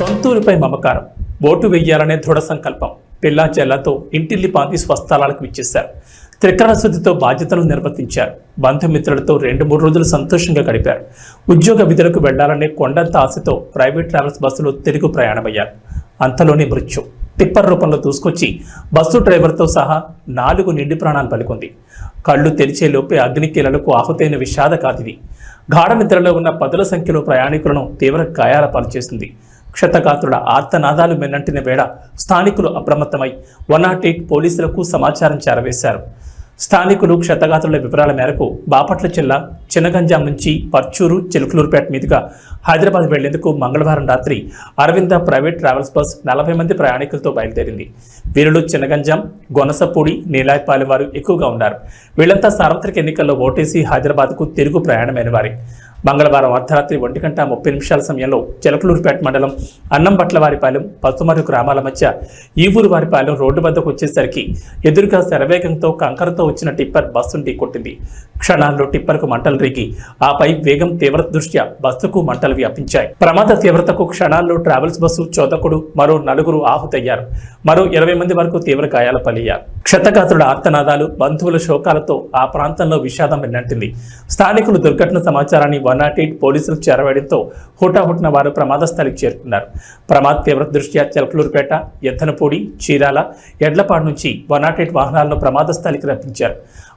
సొంతూరుపై మమకారం. ఓటు వెయ్యాలనే దృఢ సంకల్పం. పిల్లా చెల్లతో ఇంటిల్లి పాతి స్వస్థలాలకు విచ్చేశారు. త్రికరణ శుద్ధితో బాధ్యతలు నిర్వర్తించారు. బంధుమిత్రులతో రెండు మూడు రోజులు సంతోషంగా గడిపారు. ఉద్యోగ విధులకు వెళ్ళాలనే కొండంత ఆశతో ప్రైవేట్ ట్రావెల్స్ బస్సులో తిరుగు ప్రయాణమయ్యారు. అంతలోనే మృత్యు. టిప్పర్ రూపంలో దూసుకొచ్చి బస్సు డ్రైవర్తో సహా నాలుగు నిండి ప్రాణాలు పలుకుంది. కళ్ళు తెరిచే లోపే అగ్నికీలలకు ఆహుతైన విషాద కాదిది గాఢ నిద్రలో ఉన్న పదుల సంఖ్యలో ప్రయాణికులను తీవ్ర గాయాల పాల్చేసింది క్షతగాత్రుల ఆర్తనాదాలు మిన్నంటిన వేళ స్థానికులు అప్రమత్తమై వన్ నాట్ ఎయిట్ పోలీసులకు సమాచారం చేరవేశారు. స్థానికులు క్షతగాత్రుల వివరాల మేరకు బాపట్ల జిల్లా చిన్నగంజాం నుంచి పర్చూరు చిలుకలూరుపేట మీదుగా హైదరాబాద్ వెళ్ళేందుకు మంగళవారం రాత్రి అరవింద ప్రైవేట్ ట్రావెల్స్ బస్ నలభై మంది ప్రయాణికులతో బయలుదేరింది. వీరిలో చిన్నగంజాం గొనసపూడి నీలాయపాలెం వారు ఎక్కువగా ఉన్నారు. వీళ్ళంతా సార్వత్రిక ఎన్నికల్లో ఓటేసి హైదరాబాద్కు తిరుగు ప్రయాణమైన వారి మంగళవారం అర్ధరాత్రి ఒంటి గంట ముప్పై నిమిషాల సమయంలో చిలకలూరుపేట మండలం అన్నంబట్లవారిపాలెం పసుమరు గ్రామాల మధ్య ఈ ఊరు వారిపాలెం రోడ్డు వద్దకు వచ్చేసరికి ఎదురుగా శరవేగంతో కంకరతో వచ్చిన టిప్పర్ బస్సును ఢీకొట్టింది క్షణాల్లో టిప్పర్కు మంటలు రేగి ఆపై వేగం తీవ్రత దృష్ట్యా బస్సుకు మంటలు వ్యాపించాయి. ప్రమాద తీవ్రతకు క్షణాల్లో ట్రావెల్స్ బస్సు చోదకుడు మరో నలుగురు ఆహుతయ్యారు. మరో ఇరవై మంది వరకు తీవ్ర గాయాల పలియ్యారు. క్షతగాత్రుల ఆర్తనాదాలు బంధువుల శోకాలతో ఆ ప్రాంతంలో విషాదం వెన్నంటింది. స్థానికులు దుర్ఘటన సమాచారాన్ని వన్ నాట్ ఎయిట్ పోలీసులకు చేరవేయడంతో హుటాహుటిన వారు ప్రమాద స్థలికి చేరుకున్నారు. ప్రమాద తీవ్రత దృష్ట్యా చెలకలూరుపేట ఎత్తనపూడి చీరాల ఎడ్లపాడు నుంచి వన్ నాట్ ఎయిట్ వాహనాలను ప్రమాద స్థలికి రప్పించారు.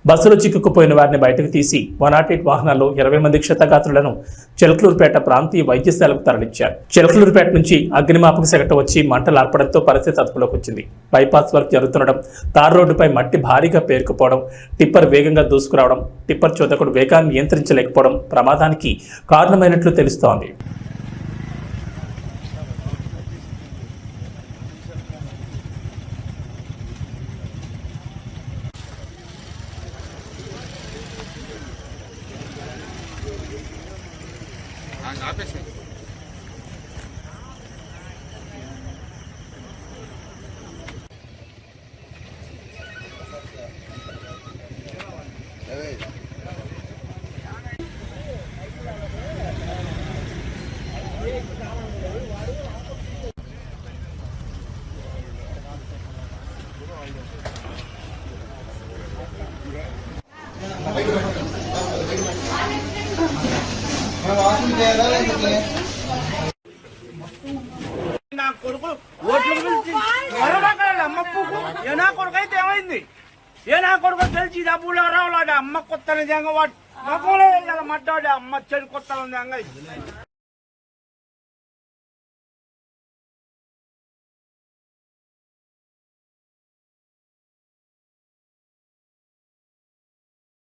బస్సులో చిక్కుకుపోయిన వారిని బయటకు తీసి వన్ నాట్ ఎయిట్ వాహనాల్లో ఇరవై మంది క్షతగాత్రులను చిలకలూరుపేట ప్రాంతీయ వైద్యశాలకు తరలించారు. చిలకలూరుపేట నుంచి అగ్నిమాపక సెగట వచ్చి మంటలు ఆర్పడంతో పరిస్థితి అదుపులోకి వచ్చింది. బైపాస్ వర్క్ జరుగుతుండడం తార్ రోడ్డుపై మట్టి భారీగా పేరుకుపోవడం టిప్పర్ వేగంగా దూసుకురావడం టిప్పర్ చోదకుడు వేగాన్ని నియంత్రించలేకపోవడం ప్రమాదానికి కారణమైనట్లు తెలుస్తోంది. ఆయన ఆపేసాయి Thank you. నా కొడుకు ఓట్లు పిలిచి ఎవరో అమ్మ ఏ నా కొడుకు అయితే ఏమైంది? ఏ నా కొడుకు తెలిసి డబ్బులు రావాలి అమ్మ కొత్త నిజంగా వాడు. మొక్కలే మడ్డాడు అమ్మ చెడు కొత్త నిజంగా